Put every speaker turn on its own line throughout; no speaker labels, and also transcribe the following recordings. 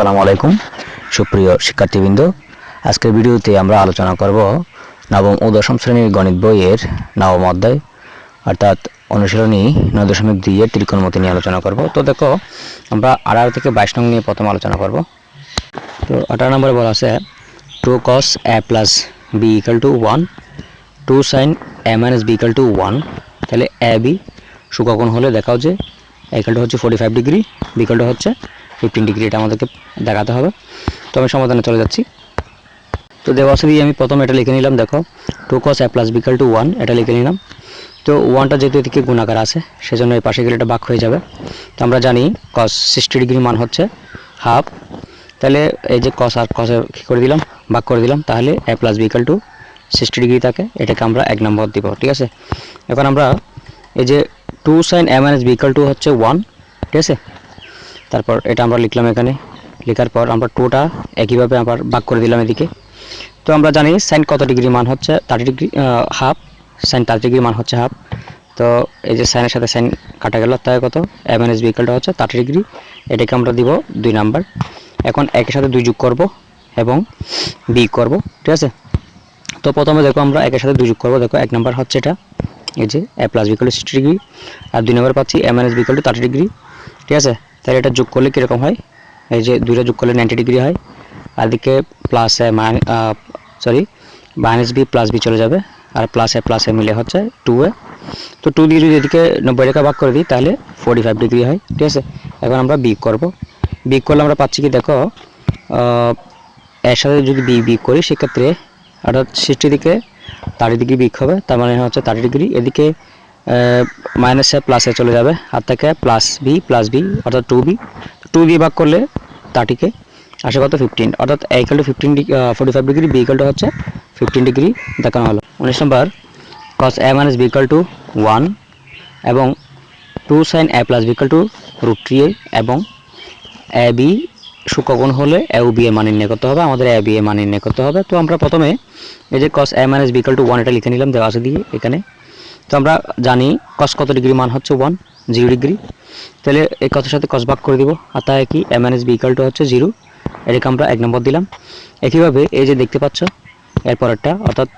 আসসালামু আলাইকুম, সুপ্রিয় শিক্ষার্থীবৃন্দ। আজকের ভিডিওতে আমরা আলোচনা করব নবম ও দশম শ্রেণির গণিত বইয়ের নবম অধ্যায়, অর্থাৎ অনুশীলনী নয় দশমিক দুই এর ত্রিকোণমতি নিয়ে আলোচনা করব। তো দেখো, আমরা আঠারো থেকে বাইশ নং নিয়ে প্রথম আলোচনা করব। তো আঠারো নম্বরে বলা আছে, two cos A plus B equal to one two sine A minus B equal to one তাহলে এ বি সুকোণ হলে দেখাও যে ইকালটা হচ্ছে ফোর্টি ফাইভ ডিগ্রি বিকালটা হচ্ছে ফিফটিন ডিগ্রি এটা আমাদেরকে দেখাতে হবে। তো আমি সমাধানে চলে যাচ্ছি। তো দেওয়া আছে দিয়ে আমি প্রথম এটা লিখে নিলাম, দেখো two cos A plus B equal to one এটা লিখে নিলাম। তো ওয়ানটা যেহেতু এদিকে গুণাকার আছে, সেজন্য এই পাশে গেলে এটা বাক হয়ে যাবে। তো আমরা জানি কস সিক্সটি ডিগ্রি মান হচ্ছে হাফ তাহলে এই যে কস আর কসে কী করে দিলাম? বাক করে দিলাম। তাহলে A plus B equal to sixty degree থাকে, এটাকে আমরা এক নম্বর দিব, ঠিক আছে? এখন আমরা এই যে two sine A minus B equal to হচ্ছে ওয়ান ঠিক আছে? তারপর এটা আমরা লিখলাম এখানে। লেখার পর আমরা টুটা একইভাবে আবার ভাগ করে দিলাম এদিকে। তো আমরা জানি সাইন কত ডিগ্রি মান হচ্ছে? Thirty degree half sine thirty degree মান হচ্ছে হাফ তো এই যে সাইনের সাথে সাইন কাটা গেল, তাই কত? এম এন এস বিকেলটা হচ্ছে থার্টি ডিগ্রি এটাকে আমরা দিব দুই নাম্বার এখন একের সাথে দুই যোগ করব এবং বি করব, ঠিক আছে? তো প্রথমে দেখো আমরা একের সাথে দুই যোগ করব। দেখো এক নাম্বার হচ্ছে এটা। এই যে A plus B equal sixty degree আর দুই নম্বর পাচ্ছি M N S B equal to thirty degree ঠিক আছে? তাহলে এটা যোগ করলে কীরকম হয়? এই যে দুইটা যোগ করলে নাইনটি ডিগ্রি হয়। আর দিকে plus A sorry minus B plus B চলে যাবে। আর প্লাস এ প্লাস এ মিলে হচ্ছে টু এ। তো টু দিয়ে যদি এদিকে নব্বই রেখা ভাগ করে দিই, তাহলে ফোর্টি ফাইভ ডিগ্রি হয়। ঠিক আছে? এখন আমরা বি করব। বি করলে আমরা পাচ্ছি কি, দেখো এর সাথে যদি বি বি করি, সেক্ষেত্রে অর্থাৎ সিক্সটি দিকে থার্টি ডিগ্রি বিক হবে তার মানে হচ্ছে থার্টি ডিগ্রি এদিকে মাইনাসে প্লাসে চলে যাবে। আর থেকে প্লাস বি প্লাস বি অর্থাৎ টু বি টু দিয়ে ভাগ করলে থার্টিকে আসে কত? ফিফটিন অর্থাৎ A to fifteen forty five degree B ইকালটা হচ্ছে ফিফটিন ডিগ্রি দেখানো হলো। উনিশ number cos A minus B equal to one এবং two sine A plus B equal to root three এবং এ বি সুকগণ হলে এ বি এ মান নির্ণয় করতে হবে। আমাদের এ বি এ মান নির্ণয় করতে হবে। তো আমরা প্রথমে এই যে cos A minus B equal to one এটা লিখে নিলাম, দেওয়া আছে দিয়ে এখানে। তো আমরা জানি কস কত ডিগ্রি মান হচ্ছে ওয়ান জিরো ডিগ্রি তাহলে এই কথার সাথে কস ভাগ করে দিব, আর তাই কি A minus B equal to হচ্ছে জিরো এটাকে আমরা এক নম্বর দিলাম। একইভাবে এই যে দেখতে পাচ্ছ এরপরেরটা অর্থাৎ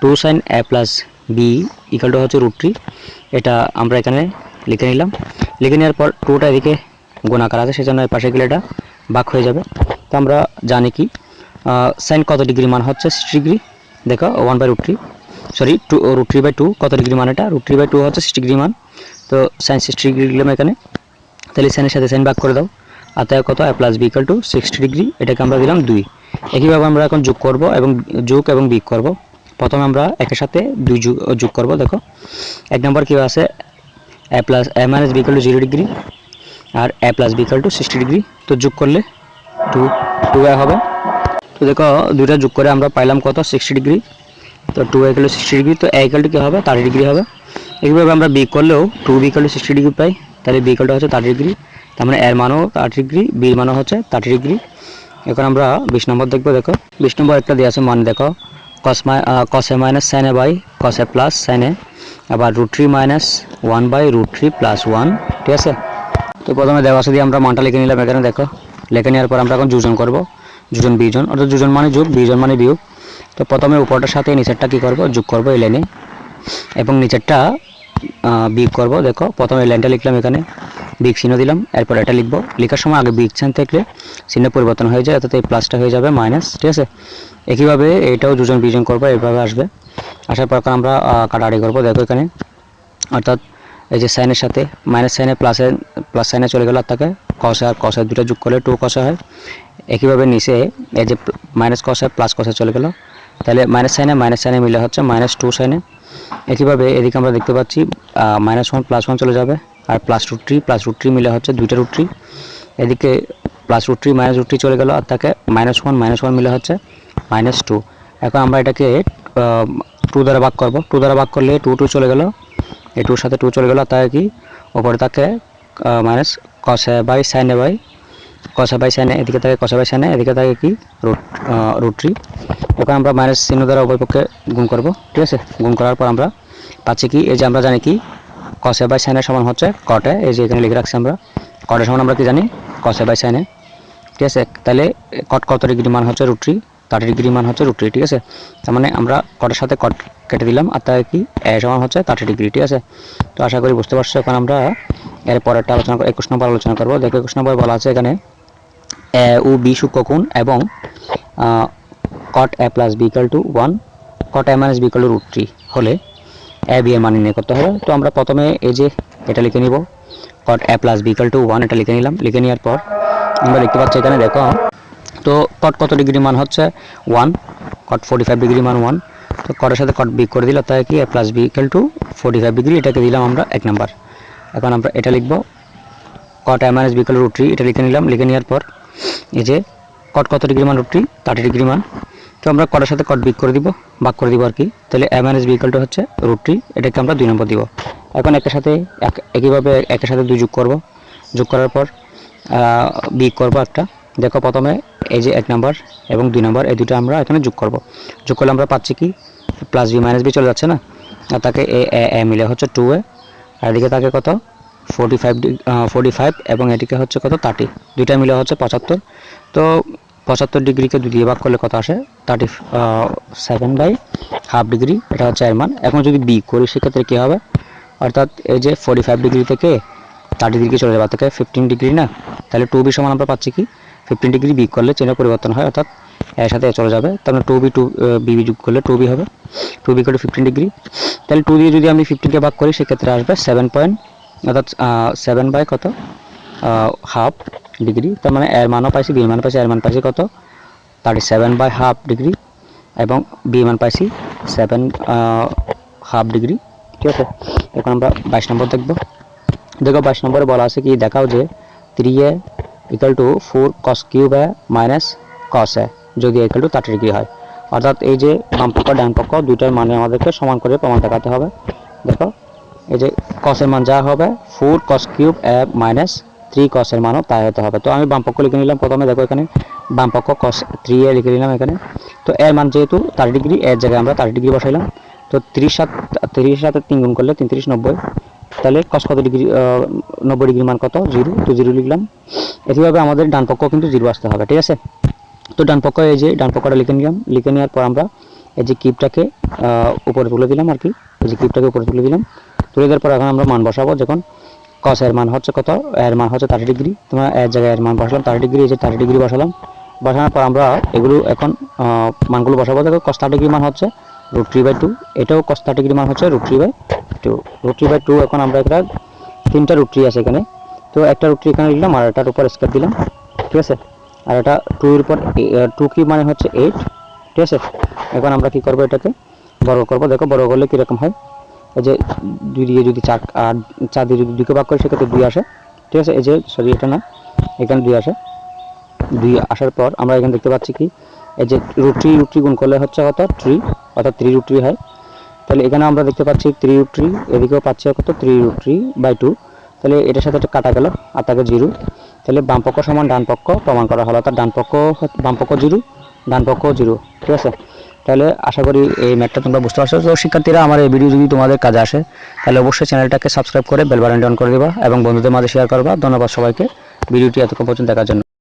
two sine A plus B equal to হচ্ছে রুট থ্রি এটা আমরা এখানে লিখে নিলাম। লিখে নেওয়ার পর টুটা এদিকে গুণাকার আছে, সেজন্য এর পাশে গেলে এটা বাক হয়ে যাবে। তো আমরা জানি কি সাইন কত ডিগ্রি মান হচ্ছে সিক্সটি ডিগ্রি দেখো one by root three sorry two root three by two কত ডিগ্রি মান এটা? রুট থ্রি বাই টু হচ্ছে সিক্সটি ডিগ্রি মান। তো সাইন সিক্সটি ডিগ্রি দিলাম এখানে। তাহলে সাইনের সাথে সাইন ভাগ করে দাও। আর তাই কত? A plus B equal to sixty degree এটাকে আমরা দিলাম দুই। একইভাবে আমরা এখন যোগ করব এবং যোগ এবং বিগ করব। প্রথমে আমরা একের সাথে দুই যোগ যোগ করব, দেখো। এক নম্বর কী আছে? A plus A minus B equal to zero degree R A plus B equal to sixty degree তো যোগ করলে টু টু হবে। তো দেখো, দুইটা যোগ করে আমরা পাইলাম কত? সিক্সটি ডিগ্রি তো টু ইকাল সিক্সটি ডিগ্রি তো এ ইকাল টু কী হবে? থার্টি ডিগ্রি হবে। এইভাবে আমরা বি করলেও টু বি সিক্সটি ডিগ্রি পাই। তাহলে বি ইকালটা হচ্ছে থার্টি ডিগ্রি তার মানে এর মানও থার্টি ডিগ্রি বির মানও হচ্ছে থার্টি ডিগ্রি এখন আমরা বিশ নম্বর দেখব, দেখো। বিশ নম্বর একটা দিয়ে আছে মান, দেখো। কস মাই কসে মাইনাস সাইন বাই কসে প্লাস সাইন আবার root three minus one by root three plus one ঠিক আছে? তো প্রথমে দেওয়া আছে দিয়ে আমরা মানটা লিখে নিলাম এখানে, দেখো। লিখে নেওয়ার পর আমরা এখন যোজন করব। যোজন বিজন অর্থাৎ যোজন মানে যোগ বিজন মানে বিয়োগ। তো প্রথমে উপরটার সাথে নিচেরটা কী করব? যোগ করব এই লাইনে এবং নিচেরটা বিগ করব। দেখো, প্রথমে লাইনটা লিখলাম এখানে। বিগ চিহ্ন দিলাম, এরপর এটা লিখব। লেখার সময় আগে বিগ চিহ্ন থাকলে চিহ্ন পরিবর্তন হয়ে যায়, অর্থাৎ এই প্লাসটা হয়ে যাবে মাইনাস ঠিক আছে? একইভাবে এটাও দুজন বিজন করব এইভাবে আসবে। আসার পর আমরা কাটাকাটি করব, দেখো এখানে। অর্থাৎ এই যে সাইনের সাথে মাইনাস সাইনে প্লাসে প্লাস সাইনে চলে গেল আর তাকে কষে আর কষে দুটো যোগ করলে টু কষে হয়। একইভাবে নিচে এই যে মাইনাস কষে প্লাস কষে চলে গেল। তাহলে মাইনাস সাইনে মাইনাস সাইনে মিলে হচ্ছে মাইনাস টু সাইনে একইভাবে এদিকে আমরা দেখতে পাচ্ছি মাইনাস ওয়ান প্লাস ওয়ান চলে যাবে। আর plus root three plus root three মিলে হচ্ছে দুইটা রুট থ্রি এদিকে plus root three minus root three চলে গেল। আর তাকে মাইনাস ওয়ান মাইনাস ওয়ান মিলে হচ্ছে মাইনাস টু এখন আমরা এটাকে টু দ্বারা ভাগ করব। টু দ্বারা ভাগ করলে টু টু চলে গেল। এই টুর সাথে টু চলে গেল। তাই কি? ওপরে তাকে মাইনাস কষে বাই সাইনে বাই কষা বাই সাইনে, এদিকে থাকে কষা বাই সাইনে, এদিকে থাকে কি? রুট রুট থ্রি এখন আমরা মাইনাস চিহ্ন দ্বারা উভয় পক্ষে গুণ করব, ঠিক আছে? গুণ করার পর আমরা পাচ্ছি কি? এই যে আমরা জানি কি? কষে বাই সাইনের সমান হচ্ছে কটে এই যে এখানে লিখে রাখছি আমরা। কটের সমান আমরা কি জানি? কষে বাই সাইনে, ঠিক আছে? তাহলে কট কত ডিগ্রি মান হচ্ছে? রুট্রি। থার্টি ডিগ্রি মান হচ্ছে রুট্রি ঠিক আছে? তার মানে আমরা কটের সাথে কট কেটে দিলাম, আর তাই কি এ সমান হচ্ছে থার্টি ডিগ্রি ঠিক আছে? তো আশা করি বুঝতে পারছ, এখন আমরা এর পরেরটা আলোচনা করব একুশ নম্বর আলোচনা করব। দেখো, একুশ নম্বর বলা আছে এখানে, এ ও বি সূক্ষ্মকোণ এবং cot A plus B equal to one cot A minus B equal to root three হলে এ বি এর মান নির্ণয় করতে হবে। তো আমরা প্রথমে এই যে এটা লিখে নিব cot A plus B equal to one এটা লিখে নিলাম। লিখে নেওয়ার পর আমরা দেখতে পাচ্ছি এখানে, দেখো তো কট কত ডিগ্রি মান হচ্ছে? One cot forty five degree মান ওয়ান তো কটের সাথে কট বি করে দিল তাই কি? A plus B equal to forty five degree এটাকে দিলাম আমরা এক নাম্বার এখন আমরা এটা লিখব। Cot A minus B equal root three এটা লিখে নিলাম। লিখে নেওয়ার পর এই যে কট কত ডিগ্রি মান? রুট থ্রি থার্টি ডিগ্রি মান। তো আমরা কটের সাথে কট বিক করে দিব বাক করে দিব আর কি। তাহলে এ মাইনাস বিকালটা হচ্ছে রুট থ্রি এটাকে আমরা দুই নম্বর দিব। এখন একের সাথে এক একইভাবে একের সাথে দুই যোগ করব। যোগ করার পর বিক করব একটা। দেখো প্রথমে এই যে এক নাম্বার এবং দুই নাম্বার, এই দুটো আমরা এখানে যোগ করব। যোগ করলে আমরা পাচ্ছি কি? প্লাস বি মাইনাস বি চলে যাচ্ছে না? আর তাকে এ এ মিলে হচ্ছে টু এ। আর এদিকে তাকে কত? ফোর্টি ফাইভ ফোর্টি ফাইভ এবং এদিকে হচ্ছে কত? থার্টি দুইটা মিলে হচ্ছে পঁচাত্তর। তো পঁচাত্তর ডিগ্রিকে দুই দিয়ে ভাগ করলে কত আসে? Thirty seven by half degree এটা হচ্ছে এর মান। এখন যদি বি করি, সেক্ষেত্রে কী হবে? অর্থাৎ এই যে ফোর্টি ফাইভ ডিগ্রি থেকে থার্টি ডিগ্রি চলে যাবে। থেকে ফিফটিন ডিগ্রি না? তাহলে টু বি সমান আমরা পাচ্ছি কি? ফিফটিন ডিগ্রি বি করলে চেনের পরিবর্তন হয়, অর্থাৎ এর সাথে চলে যাবে। তার মানে two B two B B যোগ করলে টু বি হবে। টু বি করে ফিফটিন ডিগ্রি তাহলে টু দিয়ে যদি আমি ফিফটিনকে ভাগ করি, সেক্ষেত্রে আসবে সেভেন পয়েন্ট অর্থাৎ সেভেন বাই কত? হাফ ডিগ্রি তার মানে এর মানও পাইছি বির মান পাইছি, এর মান পাইছি কত? Thirty seven by half degree এবং বি মান পাইছি সেভেন হাফ ডিগ্রি ঠিক আছে? এখন আমরা বাইশ নম্বর দেখব। দেখো বাইশ নম্বরে বলা আছে কি, দেখাও যে three A equal to four cos cube A minus cos A যদি ইকাল টু থার্টি ডিগ্রি হয়। অর্থাৎ এই যে বাম পক্ষ, ডান দুইটার মানে আমাদেরকে সমান করে প্রমাণ দেখাতে হবে। দেখো, এই যে কসের মান যা হবে four cos cube A minus three কসের মানও তাই হতে হবে। তো আমি বাম পক্ষ লিখে নিলাম প্রথমে, দেখো এখানে। বাম পক্ষ কস থ্রি এ লিখে নিলাম এখানে। তো এর মান যেহেতু থার্টি ডিগ্রি এর জায়গায় আমরা থার্টি ডিগ্রি বসাইলাম। তো তিরিশ সাত, তিরিশ সাথে তিন গুণ করলে তিন তিরিশ নব্বই। তাহলে কস কত ডিগ্রি নব্বই ডিগ্রি মান কত? জিরো তো জিরো লিখলাম। একইভাবে আমাদের ডান পক্ষ কিন্তু জিরো আসতে হবে, ঠিক আছে? তো ডান পক্ষ এই যে, ডান পক্ষটা লিখে নিলাম, লিখে নেওয়ার পর আমরা এই যে কিপটাকে উপরে তুলে দিলাম আর কি, এই যে কিপটাকে উপরে তুলে দিলাম। তুলে দেওয়ার পর এখন আমরা মান বসাবো, যখন কস এর মান হচ্ছে কত, এর মান হচ্ছে থার্টি ডিগ্রি তোমার এর জায়গায় এর মান বসালাম থার্টি ডিগ্রি এই যে থার্টি ডিগ্রি বসালাম। বসানোর পর আমরা এগুলো এখন মানগুলো বসাবো, দেখো কস থার্টি ডিগ্রি মান হচ্ছে রুট থ্রি বাই টু এটাও কস থার্টি ডিগ্রি মান হচ্ছে root three by two root three by two এখন আমরা একটা তিনটা রুট থ্রি আছে এখানে। তো একটা রুট এখানে দিলাম আর এটার উপর স্কেপ দিলাম, ঠিক আছে? আর এটা টু এর উপর টু কি মানে হচ্ছে এইট ঠিক আছে? এখন আমরা কি করব এটাকে? বড় করব। দেখো, বড় করলে কীরকম হয়? এই যে দুই দিয়ে যদি চার, আর চার দিয়ে যদি দুইকে ভাগ করি, সেক্ষেত্রে দুই আসে, ঠিক আছে? এই যে সরি এটা না, এখানে দুই আসে। দুই আসার পর আমরা এখানে দেখতে পাচ্ছি কি? এই যে রুট্রি রুট্রি গুণ করলে হচ্ছে কত? থ্রি অর্থাৎ থ্রি রুট্রি হয়। তাহলে এখানে আমরা দেখতে পাচ্ছি থ্রি রুট্রি এদিকেও পাচ্ছি কত? থ্রি রুট্রি বাই টু তাহলে এটার সাথে একটা কাটা গেল আর তাকে জিরো। তাহলে বাম পক্ষ সমান ডান পক্ষ, প্রমাণ করা হলো। অর্থাৎ ডান পক্ষ, বাম পক্ষ জিরো, ডান পক্ষ জিরো, ঠিক আছে? তাহলে আশা করি এই ম্যাথটা তোমরা বুঝতে পারছ। তো শিক্ষার্থীরা, আমার এই ভিডিও যদি তোমাদের কাজে আসে, তাহলে অবশ্যই চ্যানেলটাকে সাবস্ক্রাইব করে বেল অন করে দেবা এবং বন্ধুদের মাঝে শেয়ার করবা। ধন্যবাদ সবাইকে। ভিডিওটি এতক্ষণ পর্যন্ত দেখার জন্য।